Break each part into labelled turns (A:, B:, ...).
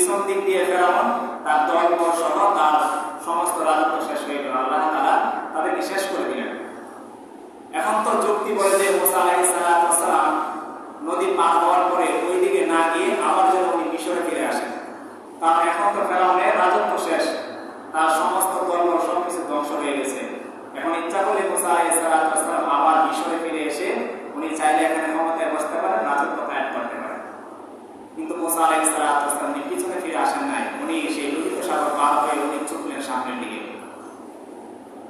A: পিছন দিক দিয়ে ফেরাউন তার দল সহ তার সমস্ত রাজত্ব শেষ হয়ে গেল। আল্লাহ তারা তাদেরকে শেষ করে দিলেন। এখন তো যুক্তি বলে যে মোসা আলাইহিস সালাম নদী পার হওয়ার পরে ওই দিকে না গিয়ে আবার যেন উনি মিশরে ফিরে আসেন কারণ এখন তো ফেরাউনের রাজত্ব শেষ তার সমস্ত কর্ম সবকিছু ধ্বংস হয়ে গেছে এখন ইচ্ছা করলে মুসা আলাইহিস সালাম আবার মিশরে ফিরে এসে উনি চাইলে এখানে ক্ষমতায় বসতে পারেন রাজত্ব কায়েম করতে পারেন কিন্তু মুসা আলাইহিস সালাম উনি পিছনে ফিরে আসেন নাই উনি সেই লোহিত সাগর পার হয়ে উনি ছুটলেন সামনের দিকে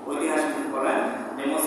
A: ঐতিহাসিক বলেন যে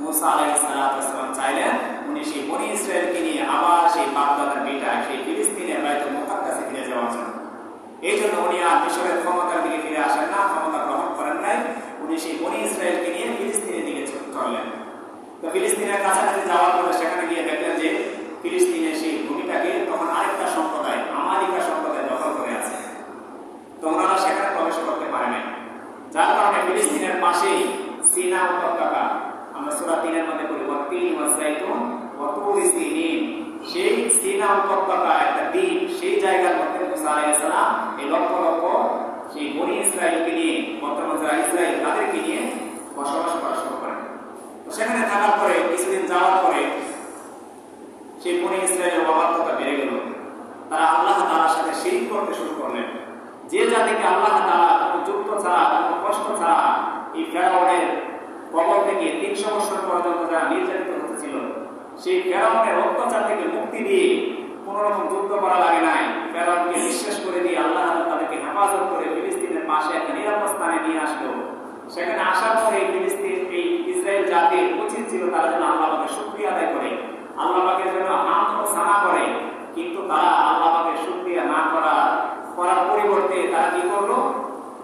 A: মুসা আলাইহিস চাইলেন, উনি সেই বনি ইসরায়েলকে নিয়ে আবার সেই বাপদাদার বেটা, সেই ফিলিস্তিনের বাইতুল মুকাদ্দাসে ফিরে যাওয়ার জন্য। এই জন্য উনি আর মিশরের ক্ষমতার দিকে ফিরে আসেন না, ক্ষমতা গ্রহণ করেন নাই। উনি সেই বনি ইসরায়েলকে নিয়ে ফিলিস্তিনের দিকে চললেন। তো ফিলিস্তিনের কাছাকাছি যাওয়ার পরে সেখানে গিয়ে দেখলেন যে ফিলিস্তিনের সেই ভূমিটাকে তখন আরেকটা সম্প্রদায়, আমালিকা সম্প্রদায় দখল করে আছে। তো ওনারা সেখানে প্রবেশ করতে পারে নাই যার কারণে ফিলিস্তিনের পাশেই সিনা উপত্যকা সূরা তিনের মধ্যে পড়ি ওয়াতিন ওয়াজাইতুন ওয়া সিনিন। সেই সিনা উপত্যকা একটা দ্বীপ, সেই জায়গার মধ্যে মুসা আলাইহিস সালাম এই লক্ষ লক্ষ সেই বনি ইসরায়েলকে নিয়ে, বর্তমান যারা ইসরায়েল তাদেরকে নিয়ে বসবাস করা শুরু করেন। সেখানে থাকার পরে, কিছুদিন যাওয়ার পরে সেই বনি ইসরায়েলের অবাধ্যতা বেড়ে গেল। তারা আল্লাহ তাআলার সাথে শিরিক করতে শুরু করলেন। যে জাতিকে আল্লাহ তাআলা কোনো যুক্ত ছাড়া কোনো কষ্ট ছাড়া এই ফেরাউনের থেকে তিনশো বছর পর্যন্ত যারা নির্যাতিত হতেছিল সেই ফেরাউনের অত্যাচার থেকে মুক্তি দিয়ে কোন রকম যুদ্ধ করা লাগে নাই। ফেরাউনকে বিশ্বাস করে দিয়ে আল্লাহ তাদেরকে হেফাজত করে ফিলিস্তিনের পাশে একটা নিরাপদ স্থানে নিয়ে আসলো। সেখানে আসার পরে ফিলিস্তিন, এই ইসরায়েল জাতির উচিত ছিল তারা যেন আল্লাহকে শুকরিয়া আদায় করে আল্লাহকে যেন হাম সানা করে। কিন্তু তারা আল্লাহকে শুকরিয়া না করা, করার পরিবর্তে তারা কি করল?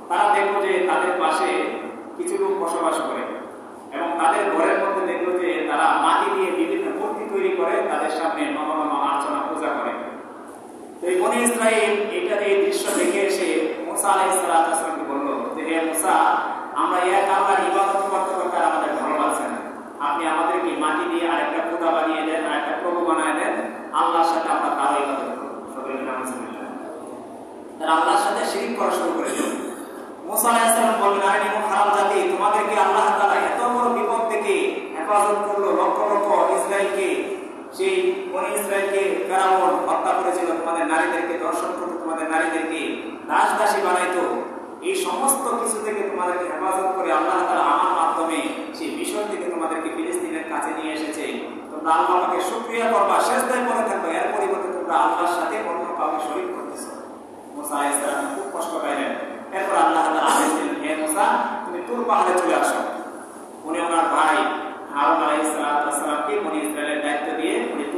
A: তারা দেখল যে তাদের পাশে কিছু লোক বসবাস করে। তাদের ঘরের মধ্যে দেখল যে তারা মাটি দিয়ে বিভিন্ন মূর্তি তৈরি করে, তাদের সামনে নম নম আর্চনা পূজা করে। তো এই বনি ইসরাইল এটা এই দৃশ্য দেখে এসে মুসা আলাইহিস সালামকে বলল যে, হে মুসা, আমরা এক আল্লাহর ইবাদত করতে করতে আমাদের ভালো লাগছে আপনি আমাদেরকে মাটি দিয়ে আরেকটা পূজা বানিয়ে দেন, আরেকটা প্রভু বানিয়ে দেন। আল্লাহর সাথে আমরা তারও ইবাদত করব। সকলে তারা আল্লাহর সাথে শিরিক করা শুরু করে দিল। মুসা আলাইহিস সালাম বললেন, আরে হারাম জাতি, তোমাদেরকে আল্লাহ তাআলা এত বড় বিপদ থেকে হেফাজত করল লক্ষ লক্ষ ইসরায়েলকে সেই বনি ইসরায়েলকে ফেরাউন হত্যা করেছিল তোমাদের নারীদেরকে, দর্শন করতো তোমাদের নারীদেরকে দাস দাসী বানাইতো। এই সমস্ত কিছু থেকে তোমাদেরকে হেফাজত করে আল্লাহ তাআলা আমার মাধ্যমে সেই বিষয় থেকে তোমাদেরকে ফিলিস্তিনের কাছে নিয়ে এসেছে। তোমরা আল্লাহকে শুকরিয়া করবা। শেষদায় পরে থাকবে, এর পরিবর্তে তোমরা আল্লাহর সাথে অন্য কাউকে শরীক করতেছো। মুসা আলাইহিস সালাম খুব কষ্ট পাইলেন। এরপর আল্লাহ আদেশ দিলেন, হে মুসা, তুমি তুর পাহাড়ে চলে আসো। উনি ওনার ভাই হারুন আলাইহিস সালামকে বনি ইসরায়েলের দায়িত্ব দিয়ে উনি তুর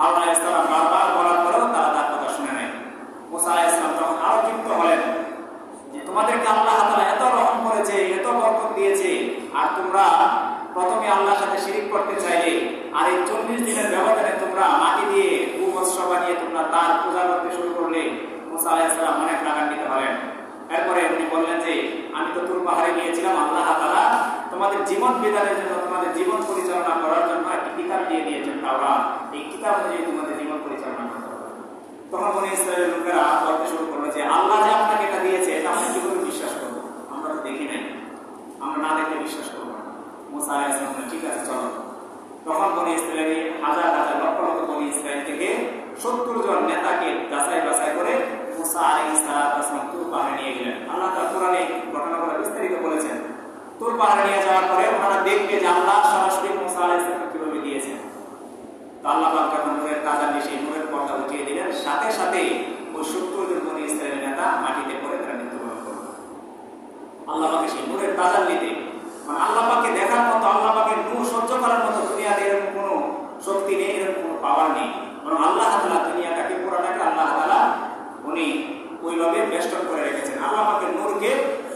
A: হারুন আলাইহিস সালাম বারবার বলার পরেও তারা তার কথা শুনে নাই মুসা আলাইহিস সালাম তখন আরও ক্ষিপ্ত হলেন যে, তোমাদেরকে আল্লাহ তাআলা এত রহম করেছে, এত বরকত দিয়েছে, আর তোমরা প্রথমে আল্লাহর সাথে শিরিক করতে চাইলে, আর এই চল্লিশ দিনের ব্যবধানে তোমরা মাটি দিয়ে ভূমৎস্য বানিয়ে তোমরা তার পূজা করতে শুরু করলে। মুসা আলাইহিস সালাম অনেক রাগান্বিত হলেন। এরপরে উনি বললেন যে, আমি তো তুর পাহাড়ে গিয়েছিলাম, আল্লাহ তাআলা তোমাদের জীবন বিধানের জন্য, তোমাদের জীবন পরিচালনা করার জন্য একটি কিতাব দিয়ে দিয়েছেন তাওরা এই কিতাব অনুযায়ী তোমাদের জীবন পরিচালনা করতে তখন বনি ইসরায়েলের লোকেরা বলতে শুরু করল যে, আল্লাহ যে আপনাকে এটা দিয়েছে, এটা আমরা কীভাবে বিশ্বাস করব আমরা তো দেখি নাই। আমরা না দেখলে বিশ্বাস করব না। মুসা আলাইহিস ঠিক আছে, চলো। তখন বনি ইসরায়েলি হাজার হাজার লক্ষ লক্ষ বনি ইসরায়েল থেকে সত্তর জন নেতাকে যাচাই বাছাই করে মুসা আলাইহিস সালাম তুর পাহাড়ে নিয়ে গেলেন। আল্লাহ তাআলা কোরআনে ঘটনাগুলো বিস্তারিত বলেছেন। তোর পাহাড়ে নিয়ে যাওয়ার পরে ওনারা দেখবে যে আল্লাহ সরাসরি মুসা আলাইহিসসালাম কীভাবে দিয়েছেন। তো আল্লাহ যখন নূরের তাজা নিয়ে সেই নূরের পর্দা উঠিয়ে দিলেন, সাথে সাথে ওই সত্তর জন ইসরায়েলের নেতা মাটিতে পড়ে তারা মৃত্যুবরণ করল। আল্লাহ সেই নূরের তাজা নিতে। মানে সহ্য করার মতো দুনিয়াতে এরকম কোনো শক্তি নেই, এরকম কোনো নেই। বরং আল্লাহ তাআলা দুনিয়াটাকে পুরাটাকে আল্লাহ তাআলা উনি ওইভাবে বেষ্টন করে রেখেছেন। আল্লাহ পাকের নূরকে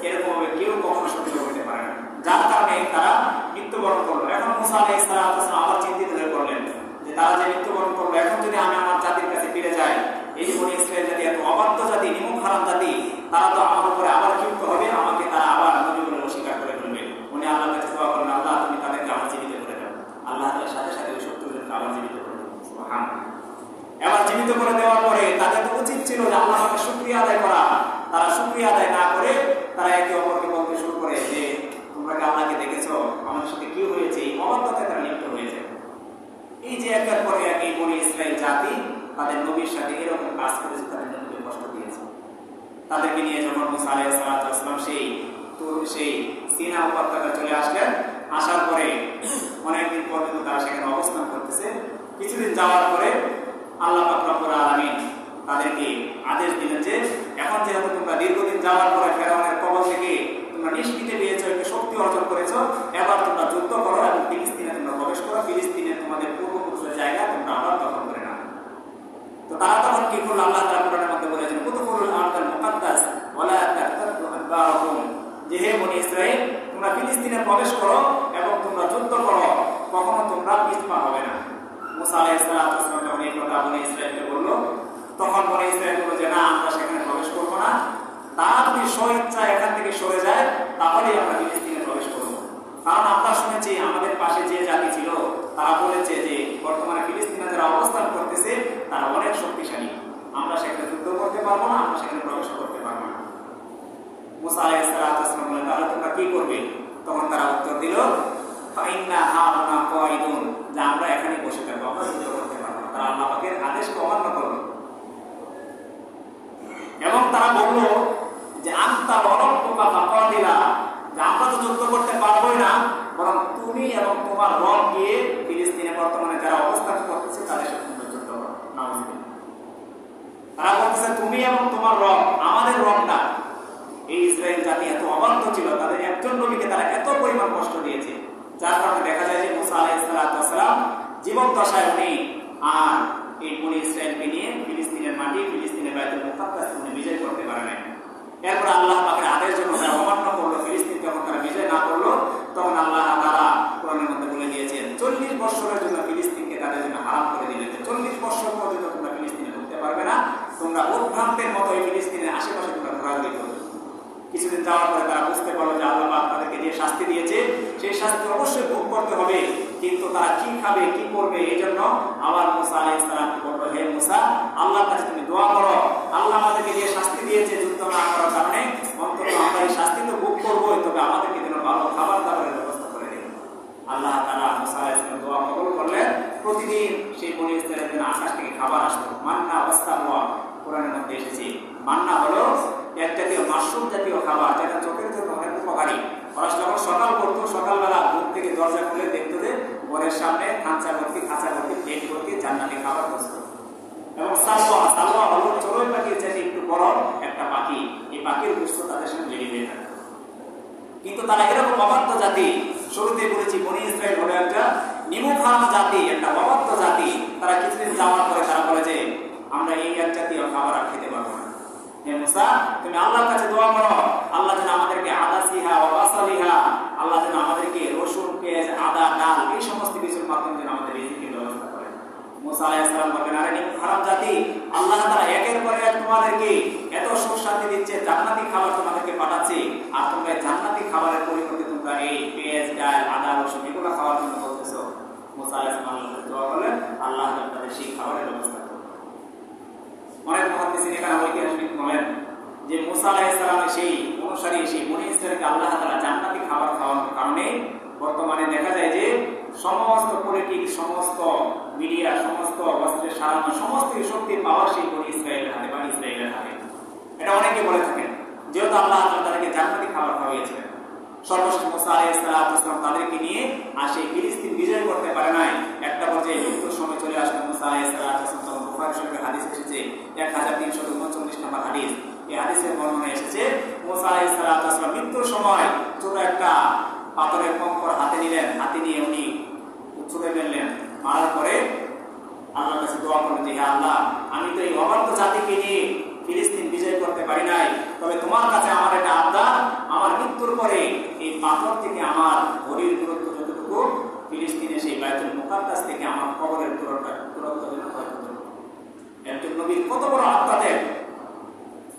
A: এরকম ভাবে কেউ কখনো সহ্য করতে পারে না যার কারণে তারা মৃত্যুবরণ করল এখন মুসা আলাইহিস সালাম আবার চিন্তিত হয়ে পড়লেন যে তারা যে মৃত্যুবরণ করল এখন যদি আমি আমার জাতির কাছে ফিরে যাই এই যে বনি ইসরায়েল জাতি এত অবাধ্য জাতি নিমুখ হারাম জাতি তারা তো আমার উপরে আবার ক্ষিপ্ত হবে আমাকে তারা আবার নবী বলে অস্বীকার করে ফেলবে উনি আল্লাহর কাছে দোয়া করলেন আল্লাহ তুমি তাদেরকে আবার জীবিত করে দাও আল্লাহ তাআলার সাথে সাথে ওই সত্তর জনকে আবার জীবিত করে দাও সুবহানাল্লাহ এবার জীবিত করে দেওয়ার পরে তাদের তো উচিত ছিল যে আল্লাহ শুকরিয়া আদায় করা। তারা শুকরিয়া আদায় না করে তারা একে অপরকে বলতে শুরু করে যে, তোমরা কি আল্লাহকে দেখেছ? আমাদের সাথে কি হয়েছে? এই অবাধ্যতায় তারা লিপ্ত হয়েছে এই যে একের পরে এক এই বনি ইসরায়েল জাতি, তাদের নবীর সাথে এরকম কাজ করেছে, তাদের নবীকে কষ্ট দিয়েছে। তাদেরকে নিয়ে যখন মুসা সালাতু সালাম সেই তুর সেই সিনা উপত্যকা চলে আসলেন। আসার পরে অনেকদিন পর্যন্ত তারা সেখানে অবস্থান করতেছে। কিছুদিন যাওয়ার পরে আল্লাহ রব্বুল আলামিন তাদেরকে আদেশ দিলেন যে, এখন যেহেতু তোমরা দীর্ঘদিন যাওয়ার পরে ফেরাউনের কবল থেকে তোমরা নিষ্কৃতি পেয়েছ, একটু শক্তি অর্জন করেছ, এবার তোমরা যুদ্ধ করো এবং ফিলিস্তিনে তোমরা প্রবেশ করো ফিলিস্তিনে তোমাদের পূর্বপুরুষের জায়গা তোমরা আবার দখল করে নাও তো তারা তখন কি করল আল্লাহ তাআলা কোরআনের মধ্যে বলেছেন কুতুফুল আরদাল মুকাদ্দাস ওয়ালা তাতাদু আদবারাকুম যে হে বনি ইসরাইল তোমরা ফিলিস্তিনে প্রবেশ করো এবং তোমরা যুদ্ধ করো কখনো তোমরা পিছপা হবে না মুসা আলাইহিস সালাতু ওয়াস সালাম যখন এই কথা বনি ইসরাইলকে বলল তখন বনি ইসরাইল বলল যে না আমরা সেখানে প্রবেশ করব না তারা যদি স্বইচ্ছা এখান থেকে সরে যায় তাহলেই আমরা ফিলিস্তিনে প্রবেশ করব কারণ আমরা শুনেছি আমাদের পাশে যে জাতি ছিল তারা বলেছে যে বর্তমানে ফিলিস্তিনে যারা অবস্থান করতেছে তারা অনেক শক্তিশালী আমরা সেখানে যুদ্ধ করতে পারব না আমরা সেখানে প্রবেশ করতে পারব না মুসা আলাইহিস সালাতু ওয়াস সালাম বললেন তাহলে তোমরা কি করবে। তখন তারা উত্তর দিল আমরা এখানে বসে থাকব, আমরা যুদ্ধ করতে পারব তারা আল্লাহ পাকের আদেশকে অমান্য করল এবং তারা যে দিলা যে আমরা তো যুদ্ধ করতে পারবোই না, বরং তুমি এবং তোমার রব গিয়ে ফিলিস্তিনে বর্তমানে যারা অবস্থান করতেছে, তাদের সাথে যুদ্ধ করো। তারা বলতেছে, তুমি এবং তোমার রব, আমাদের না। এই ইসরায়েল জাতি এত অবাধ্য ছিল, তাদের একজন নবীকে তারা এত পরিমাণ কষ্ট দিয়েছে। যার কারণে দেখা যায় যে মুসা আলাইসালাম জীবন দশায় উনি আর এই বনি ইসরায়েলকে নিয়ে ফিলিস্তিনের মাটি, ফিলিস্তিনের উনি বিজয় করতে পারে নাই। এরপর আল্লাহ পাকের আদেশ যখন তারা অমান্য করল, ফিলিস্তিন যখন তারা বিজয় না করল, তখন আল্লাহ তারা কোরআনের মধ্যে বলে দিয়েছেন, চল্লিশ বছরের জন্য ফিলিস্তিনকে তাদের জন্য হারাম করে দিলেন চল্লিশ বছর পর্যন্ত তোমরা ফিলিস্তিনে ঢুকতে পারবে না। তোমরা উদ্ভ্রান্তের মতো ফিলিস্তিনের আশেপাশে তোমরা ঘোরাঘুরি করবে। কিছুদিন যাওয়ার পরে তারা শাস্তি দিয়েছে সেই শাস্তি অবশ্যই ভোগ করতে হবে, কিন্তু তারা কি খাবে, কি করবে এই জন্য আমার মুসা সালামকে বলল, হে মুসা, আল্লাহর কাছে তুমি দোয়া করো। আল্লাহ আমাদেরকে যে শাস্তি দিয়েছে যুদ্ধ না করার কারণে, অন্তত আমরা এই শাস্তি তো ভোগ করবোই, তবে আমাদেরকে যেন ভালো খাবার দাবারের ব্যবস্থা করে দিন আল্লাহ তাআলা মুসা সালাম দোয়া কবুল করলেন। প্রতিদিন সেই বনি ইসরায়েলের জন্য আকাশ থেকে খাবার আসতো। মান্না অবস্থা হওয়া কোরআনের মধ্যে এসেছে। মান্না হলো এক জাতীয় মাশরুম জাতীয় খাবার, যেটা চোখের জন্য অনেক উপকারী। যখন সকাল করতো, সকালবেলা থেকে দরজা খুলে দেখতো যে সামনে খাঁচা ভর্তি, খাঁচা জান্নাতি খাবার বসতো এবং সালোয়া সালোয়া চড়ুই পাখির চাইতে একটু বড় একটা পাখি। এই পাখির গুস্ত তাদের সঙ্গে লেগে যেয়ে। কিন্তু তারা এরকম অবাধ্য জাতি। শুরুতে বলেছি, বনি ইসরায়েল হলো একটা নিমুখারাম জাতি, একটা অবাধ্য জাতি। তারা কিছুদিন যাওয়ার পরে তারা বলে যে, আমরা এই এক জাতীয় খাবার আর খেতে পারব এত শান্তি দিচ্ছে, জান্নাতি খাবার তোমাদেরকে পাঠাচ্ছে, আর তোমরা জান্নাতি খাবারের পরিবর্তে তোমরা পেঁয়াজ, ডাল, আদা, রসুন এগুলো খাওয়ার জন্য বলতেছো। মুসা আল্লাহ তাদের সেই খাবারের ব্যবস্থা অনেক মহাদিসিন এখানে ঐতিহাসিক বলেন যে মুসা আলাইহিস সালামের সেই অনুসারী, সেই বনি ইসরায়েলকে আল্লাহ তাআলা জান্নাতি খাবার খাওয়ানোর কারণে বর্তমানে দেখা যায় যে সমস্ত পলিটিক্স সমস্ত মিডিয়া সমস্ত বস্ত্রের সারানো সমস্ত শক্তি পাওয়ার সেই বনি ইসরায়েলের হাতে বা ইসরায়েলের হাতে। এটা অনেকে বলে থাকেন, যেহেতু আল্লাহ তাদেরকে জান্নাতি খাবার খাওয়াইয়েছিলেন। সর্বশেষ মুসা আলাইহিসসালাম তাদেরকে নিয়ে আর সেই ফিলিস্তিন বিজয় করতে পারে নাই একটা পর্যায়ে মৃত্যুর সময় চলে আসলো মুসা আলাইহিসসালাম তখন বুখারী শরীফের এসেছে এক হাজার তিনশো উনচল্লিশ নম্বর হাদিস। এই হাদিসের বর্ণনা এসেছে মৃত্যুর সময় ছোট একটা পাথরের কঙ্কর হাতে নিলেন, হাতে নিয়ে উনি ছুটে ফেললেন মারার পরে আল্লাহর কাছে দোয়া করলেন যে আল্লাহ, আমি তো এই অবাধ্য জাতিকে নিয়ে ফিলিস্তিন বিজয় করতে পারি নাই। তবে তোমার কাছে আমার একটা আবদার, আমার মৃত্যুর পরে এই পাথর থেকে আমার ঘড়ির দূরত্ব যতটুকু ফিলিস্তিনে সেই বাইতুল মুকাদ্দাস থেকে আমার কবরের দূরত্ব দূরত্ব যেন হয় ততটুকু। একজন নবীর কত বড় আত্মাদের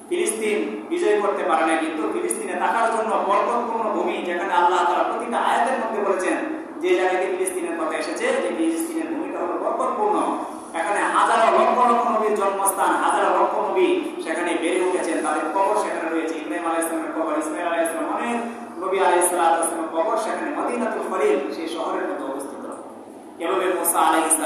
A: ফিলিস্তিন বিজয় করতে পারে না কিন্তু ফিলিস্তিনে থাকার জন্য বরকতপূর্ণ ভূমি যেখানে আল্লাহ তারা প্রতিটা আয়াতের মধ্যে বলেছেন, যে জায়গাতে ফিলিস্তিনের কথা এসেছে, যে ফিলিস্তিনের ভূমিটা হলো বরকতপূর্ণ এখানে হাজারো লক্ষ লক্ষ নবীর জন্মস্থান, হাজারো লক্ষ নবী সেখানে বেড়ে উঠেছেন, তাদের কবর সেখানে রয়েছে, ইব্রাহিম আলাহ ইসলামের কবর ইসমাইল আলাহ ইসলাম অনেক নবী আলাহ ইসলামের কবর সেখানে মদিনাতুল খলিল, সেই শহরের মধ্যে অবস্থিত। এভাবে মোসা আলাহ ইসলাম